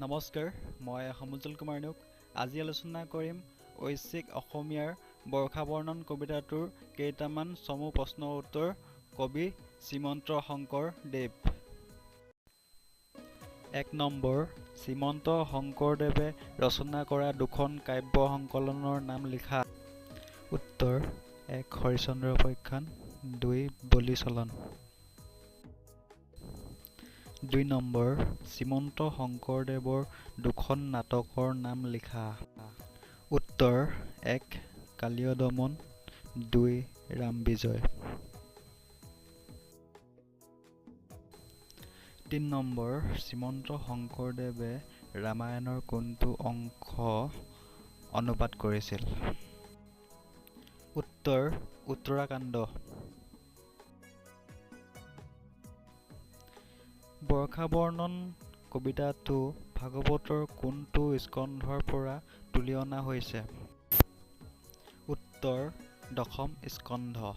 নমস্কাৰ মই সমুজ্জ্বল কুমাৰ নেওগ আজি আলোচনা কৰিম ঐচ্ছিক অসমীয়াৰ বৰ্ষা বৰ্ণন কবিতাটোৰ কেইটামান চমু প্ৰশ্ন উত্তৰ কবি শ্ৰীমন্ত শংকৰদেৱ এক নম্বৰ শ্ৰীমন্ত শংকৰদেৱে ৰচনা কৰা দুখন কাব্য সংকলনৰ নাম লিখা। উত্তৰ এক হৰিশ্চন্দ্ৰ উপাখ্যান দুই বলি চলন। দুই নম্বৰ শ্ৰীমন্ত শংকৰদেৱৰ দুখন নাটকৰ নাম লিখা। উত্তৰ এক কালীয় দমন দুই ৰামবিজয়। তিনি নম্বৰ শ্ৰীমন্ত শংকৰদেৱে ৰামায়ণৰ কোনটো অংশ অনুবাদ কৰিছিল? উত্তৰ উত্তৰাকাণ্ড বৰ্ষা বৰ্ণন কবিতাটো ভাগৱতৰ কোনটো স্কন্ধৰ পৰা তুলি অনা হৈছে? উত্তৰ দশম স্কন্ধ।